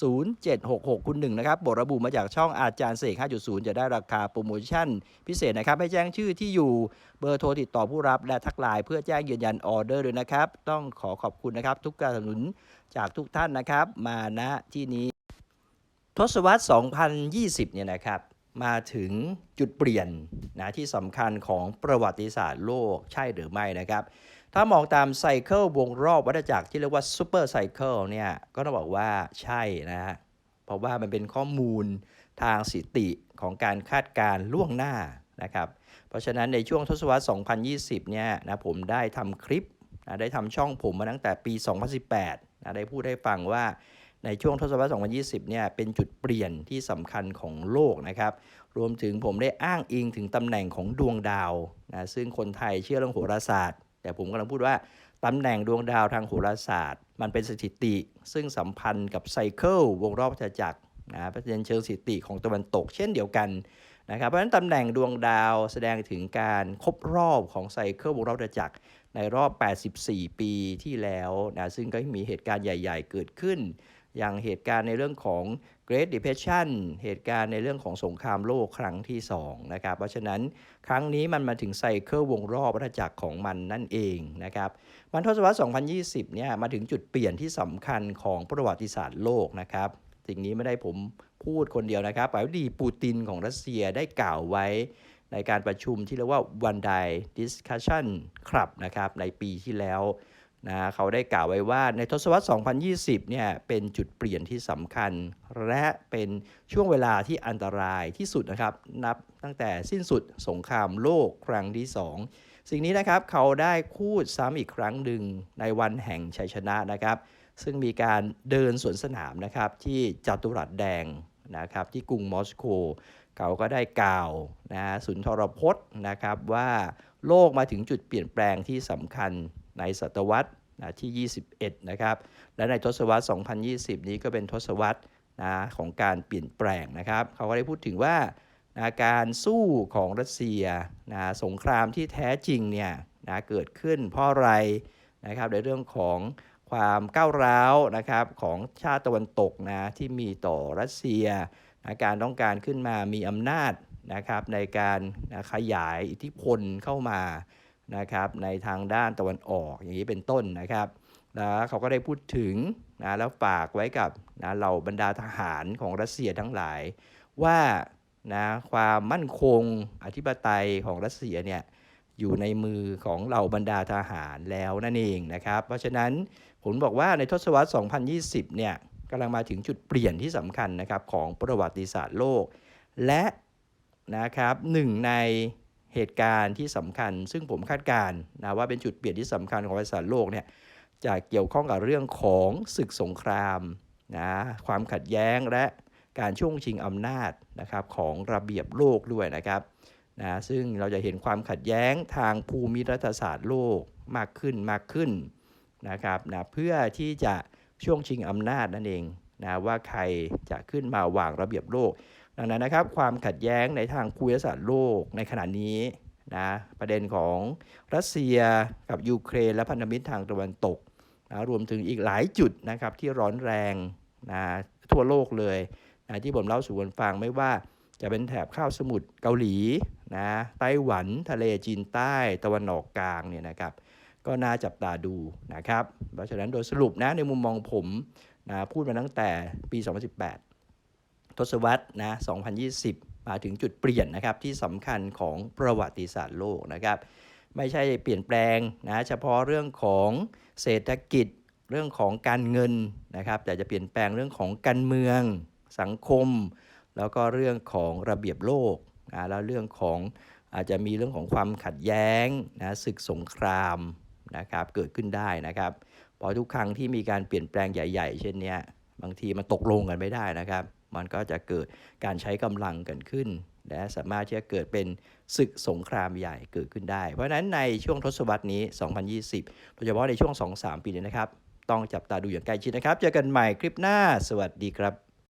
0766 คุณหนึ่งนะครับบทระบุมาจากช่องอาจารย์เสก 5.0 จะได้ราคาโปรโมชั่น พิเศษนะครับ ให้แจ้งชื่อที่อยู่เบอร์โทรติดต่อผู้รับและทักไลน์เพื่อแจ้งยืนยันออเดอร์ด้วยนะครับ ต้องขอขอบคุณนะครับ ทุกการสนับสนุนจากทุกท่านนะครับ มาณที่นี้ ทศวรรษ 2020 เนี่ยนะครับ มาถึงจุดเปลี่ยนนะที่สำคัญของประวัติศาสตร์โลกใช่หรือไม่นะครับ ถ้ามองตามไซเคิลวงรอบวัฏจักรที่เรียกว่าซูเปอร์ไซเคิลเนี่ย ก็ต้องบอกว่าใช่นะฮะ เพราะว่ามันเป็นข้อมูลทางสถิติของการคาดการ์ล่วงหน้านะครับ เพราะฉะนั้นในช่วงทศวรรษ 2020 เนี่ยนะผมได้ทำคลิปนะได้ทำช่องผมมาตั้งแต่ปี 2018นะได้พูดให้ฟังว่าในช่วงทศวรรษ 2020 เนี่ยเป็นจุดเปลี่ยนที่สำคัญของโลกนะครับ รวมถึงผมได้อ้างอิงถึงตำแหน่งของดวงดาวนะซึ่งคนไทยเชื่อเรื่องโหราศาสตร์ แต่ผมกำลังพูดว่าตำแหน่งดวงดาวทางโหราศาสตร์ มันเป็นสถิติ ซึ่งสัมพันธ์กับไซเคิลวงรอบวัฏจักรนะประเป็นเชิงสถิติของตะวันตกเช่นเดียวกันนะครับเพราะฉะนั้นตำแหน่งดวงดาวแสดงถึงการครบรอบของไซเคิลวงรอบวัฏจักรในรอบ 84 ปีที่แล้วนะซึ่งก็มีเหตุการณ์ใหญ่ ๆ เกิดขึ้น อย่างเหตุการณ์ในเรื่องของ Great Depression เหตุการณ์ในเรื่องของสงครามโลกครั้งที่2นะครับ เพราะฉะนั้นครั้งนี้มันมาถึงไซเคิลวงรอบวัฏจักรของมันนั่นเองนะครับ วันทศวรรษ 2020 เนี่ยมาถึงจุดเปลี่ยนที่สำคัญของประวัติศาสตร์โลกนะครับ สิ่งนี้ไม่ได้ผมพูดคนเดียวนะครับปาดีปูตินของรัสเซียได้กล่าวไว้ในการประชุมที่เรียกว่า One Day Discussion Club นะครับในปีที่แล้ว นะเขาได้กล่าวไว้ว่าในทศวรรษ 2020 เนี่ยเป็นจุดเปลี่ยนที่สำคัญ และเป็นช่วงเวลาที่อันตรายที่สุดนะครับ นับตั้งแต่สิ้นสุดสงครามโลกครั้งที่ 2 สิ่งนี้นะครับเขาได้พูดซ้ำอีกครั้งหนึ่งในวันแห่งชัยชนะนะครับ ซึ่งมีการเดินสวนสนามนะครับที่จัตุรัสแดงนะครับที่กรุงมอสโกเขาก็ได้กล่าวนะสุนทรพจน์นะครับว่าโลกมาถึงจุดเปลี่ยนแปลงที่สำคัญ ในศตวรรษที่ 21 นะครับ และในทศวรรษ 2020 นี้ก็เป็นทศวรรษนะของการเปลี่ยนแปลงนะครับ เขาก็ได้พูดถึงว่านะการสู้ของรัสเซียนะสงครามที่แท้จริงเนี่ยนะเกิดขึ้นเพราะอะไรนะครับในเรื่องของความก้าวร้าวนะครับของชาติตะวันตกนะที่มีต่อรัสเซียนะการต้องการขึ้นมามีอำนาจนะครับในการนะขยายอิทธิพลเข้ามา นะครับในทางด้านตะวันออกอย่างนี้เป็นต้นนะครับแล้วเขาก็ได้พูดถึงนะแล้วฝากไว้กับนะเหล่าบรรดาทหารของรัสเซียทั้งหลาย ว่านะความมั่นคงอธิปไตยของรัสเซียเนี่ยอยู่ในมือของเหล่าบรรดาทหารแล้วนั่นเองนะครับ เพราะฉะนั้นผมบอกว่าในทศวรรษ 2020 เนี่ยกำลังมาถึงจุดเปลี่ยนที่สำคัญนะครับของประวัติศาสตร์โลก และนะครับหนึ่งใน เหตุการณ์ที่สำคัญ ซึ่งผมคาดการณ์นะว่าเป็นจุดเปลี่ยนที่สำคัญของประวัติศาสตร์โลกเนี่ยจะเกี่ยวข้องกับเรื่องของศึกสงครามนะความขัดแย้งและการช่วงชิงอำนาจนะครับของระเบียบโลกด้วยนะครับนะซึ่งเราจะเห็นความขัดแย้งทางภูมิรัฐศาสตร์โลกมากขึ้นมากขึ้นนะครับนะเพื่อที่จะช่วงชิงอำนาจนั่นเองนะว่าใครจะขึ้นมาวางระเบียบโลก ดังนั้นนะครับความขัดแย้งในทางภูมิศาสตร์โลกในขณะนี้นะประเด็นของรัสเซียกับยูเครนและพันธมิตรทางตะวันตกนะรวมถึงอีกหลายจุดนะครับที่ร้อนแรงนะทั่วโลกเลยนะที่ผมเล่าสู่กันฟังไม่ว่าจะเป็นแถบข้าวสมุทรเกาหลีนะไต้หวันทะเลจีนใต้ตะวันออกกลางเนี่ยนะครับก็น่าจับตาดูนะครับเพราะฉะนั้นโดยสรุปนะในมุมมองผมนะพูดมาตั้งแต่ปี 2018 ทศวรรษนะ 2020 มาถึงจุดเปลี่ยนนะครับที่สำคัญของประวัติศาสตร์โลกนะครับ ไม่ใช่เปลี่ยนแปลงนะเฉพาะเรื่องของเศรษฐกิจเรื่องของการเงินนะครับ แต่จะเปลี่ยนแปลงเรื่องของการเมืองสังคม แล้วก็เรื่องของระเบียบโลกนะแล้วเรื่องของอาจจะมีเรื่องของความขัดแย้งนะศึกสงครามนะครับเกิดขึ้นได้นะครับพอทุกครั้งที่มีการเปลี่ยนแปลงใหญ่ ๆ เช่นนี้บางทีมันตกลงกันไม่ได้นะครับ มันก็จะเกิดการใช้กำลังกันขึ้น และสามารถที่จะเกิดเป็นศึกสงครามใหญ่เกิดขึ้นได้ เพราะฉะนั้นในช่วงทศวรรษนี้ 2020 โดยเฉพาะในช่วง 2-3 ปีนี้นะครับ ต้องจับตาดูอย่างใกล้ชิดนะครับ เจอกันใหม่คลิปหน้า สวัสดีครับ